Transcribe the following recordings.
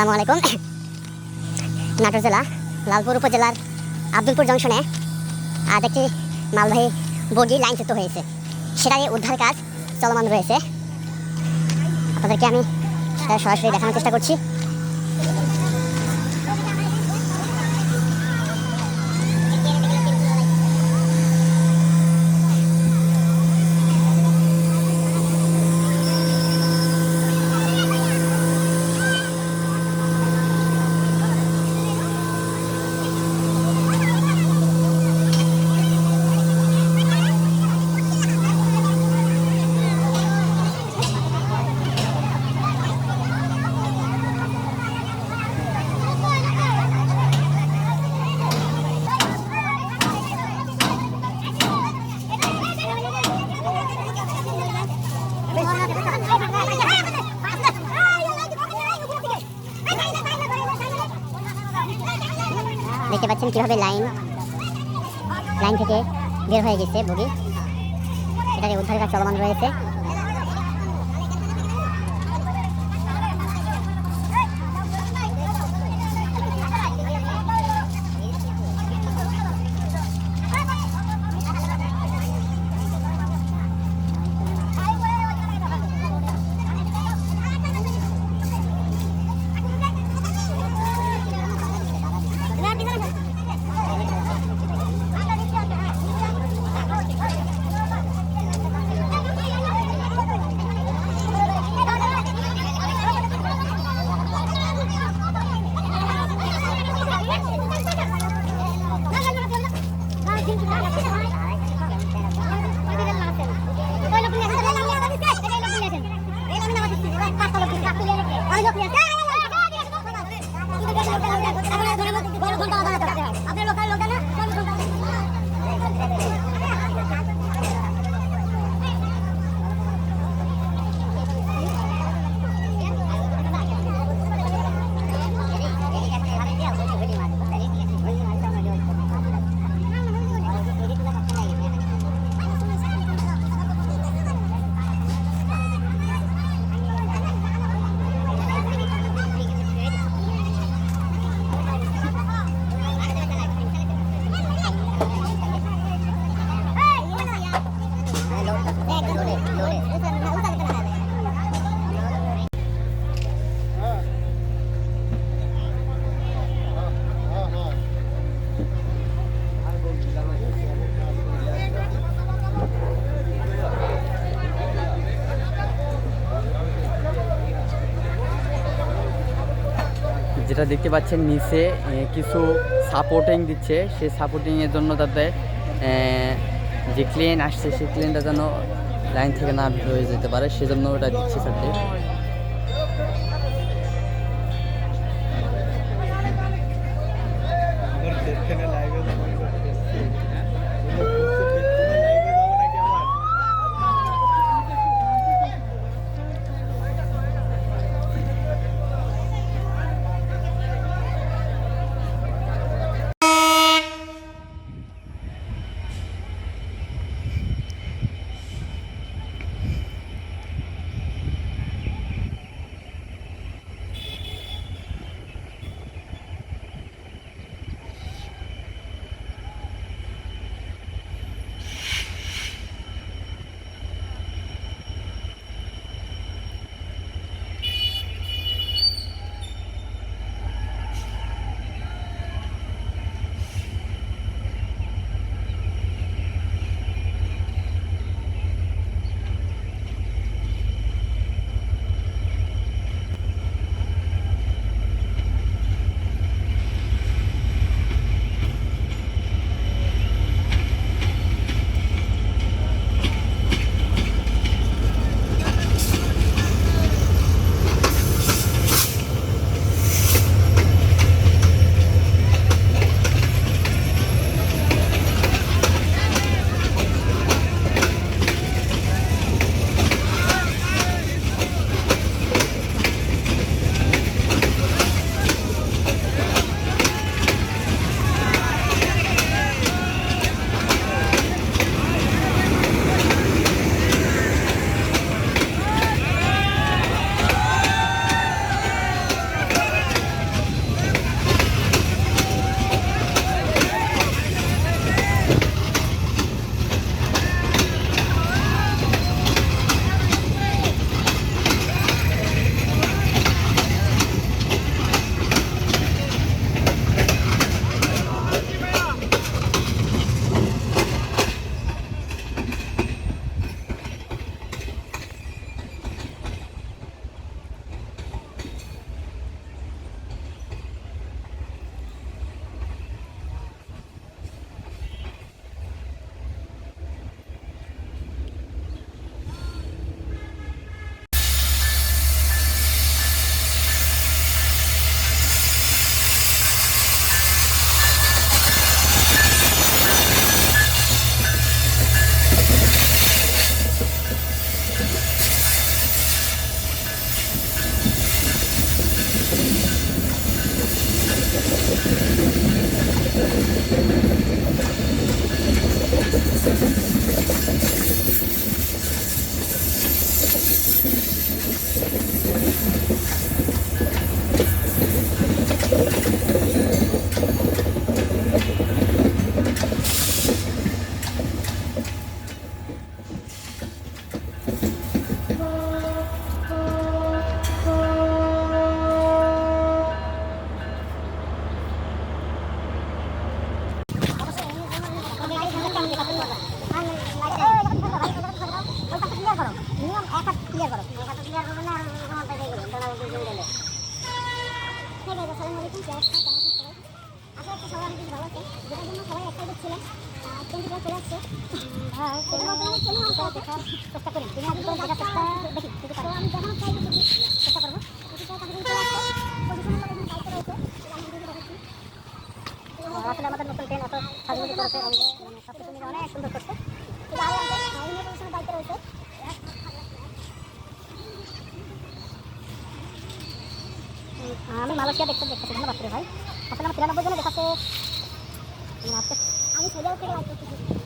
আসসালামু আলাইকুম। নাটোর জেলা, লালপুর উপজেলার আব্দুলপুর জংশনে আজ একটি মালবাহী বগি লাইনচ্যুত হয়েছে। সেটাই উদ্ধার কাজ চলমান রয়েছে। আপনাদেরকে আমি সরাসরি দেখানোর চেষ্টা করছি। দেখতে পাচ্ছেন কীভাবে লাইন লাইন থেকে বের হয়ে গেছে বগি। এটাকে উদ্ধার কাজ চলমান রয়েছে আপনার লোকাল লোক না যেটা দেখতে পাচ্ছেন নিচে কিছু সাপোর্টিং দিচ্ছে। সেই সাপোর্টিংয়ের জন্য তাতে যে ক্লেন আসছে সেই ক্লেনটা যেন লাইন থেকে না হয়ে যেতে পারে, সেজন্য ওটা দিচ্ছে সাথে আমি মালয়েশিয়া দেখতে দেখতেছি ধন্যবাদ ভাই। আসলে আমার তিরানব্বই জনে দেখাচ্ছে আমি সোজা থেকে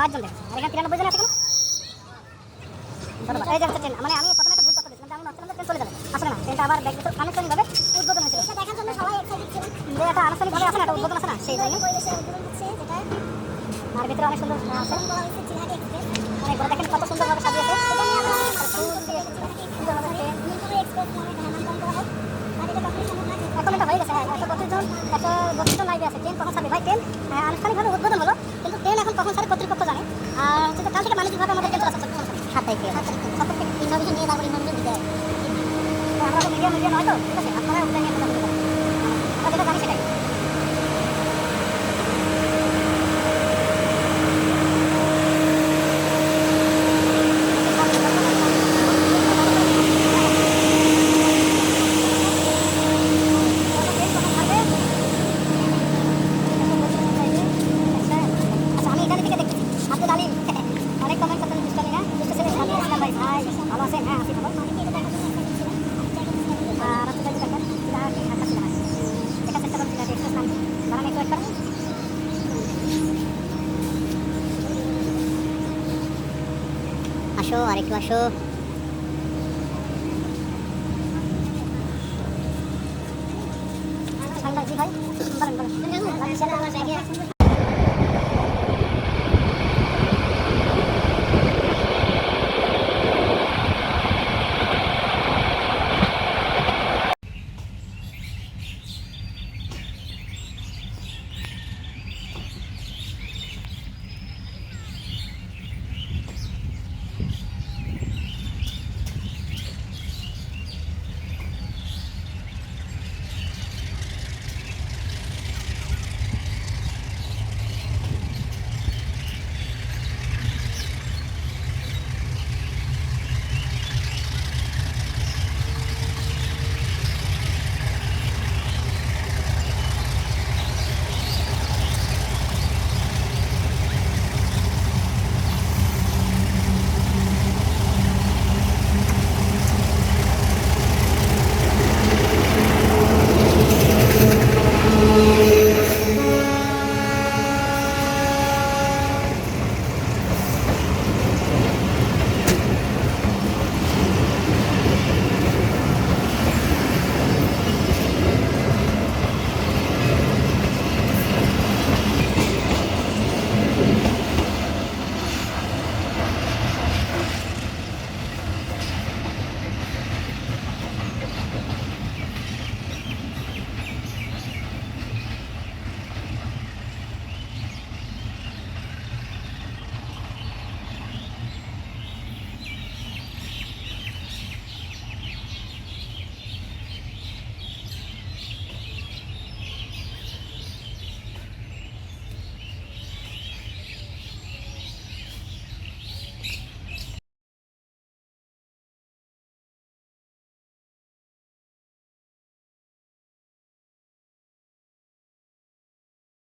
বাইশ জন দেখছে আর এখানে তিরানব্বই জন আছে কেন? ধন্যবাদ। এই যে ট্রেন মানে আমি প্রথমে একটা ভুল কথা দিয়েছিলাম আমি ভাবছিলাম ট্রেন চলে যাবে। আসলে না ট্রেনটা আবার ব্যাগ আনুষ্ঠানিকভাবে উদ্বোধন হয়েছিল। এটা দেখার জন্য সবাই যে এটা আনুষ্ঠানিকভাবে আছে না উদ্বোধন আছে না? সেই জন্য। আর ভিতরে অনেক সুন্দর আছে। অনেক বড় দেখেন কত সুন্দরভাবে সাজিয়েছে। এখন এটা হয়ে গেছে হ্যাঁ একশো বত্রিশ জন একশো বত্রিশ জন লাইভে আছে। ট্রেন কখন ছাড়বে ভাই ট্রেন আনুষ্ঠানিকভাবে উদ্বোধন হলো কিন্তু ট্রেন এখন কখন ছাড়ে কর্তৃপক্ষ আর হচ্ছে কাল থেকে বাণিজ্যিকভাবে আমাদের চলাচল করছে সাত তারিখে সাত তারিখ ইনফরমেশন নিয়ে তারপর ইনফরমেশন দিতে আমরা তো মিডিয়া মিডিয়া নয় তো? ঠিক আছে আপনারা ওটা নিয়ে কথা বলতে পারেন আমরা যেটা জানি সেটাই আচ্ছা আমি ইতালি থেকে দেখতেছি আব্দুল আলী অনেক কমেন্ট করতেন দুষ্ট আলী না দুষ্ট ছেলে সামনে আসলাম ভাই ভাই ভালো আছেন হ্যাঁ আছি খবর আর হচ্ছে যে দেখেন চিরাহাটি ঢাকা চিরাহাটি দেখা চেষ্টা করছি চিরাহাটি এক্সপ্রেস নাম বানান একটু একবার আসো আর একটু আসো। ঠান্ডা জি ভাই? বলেন বলেন।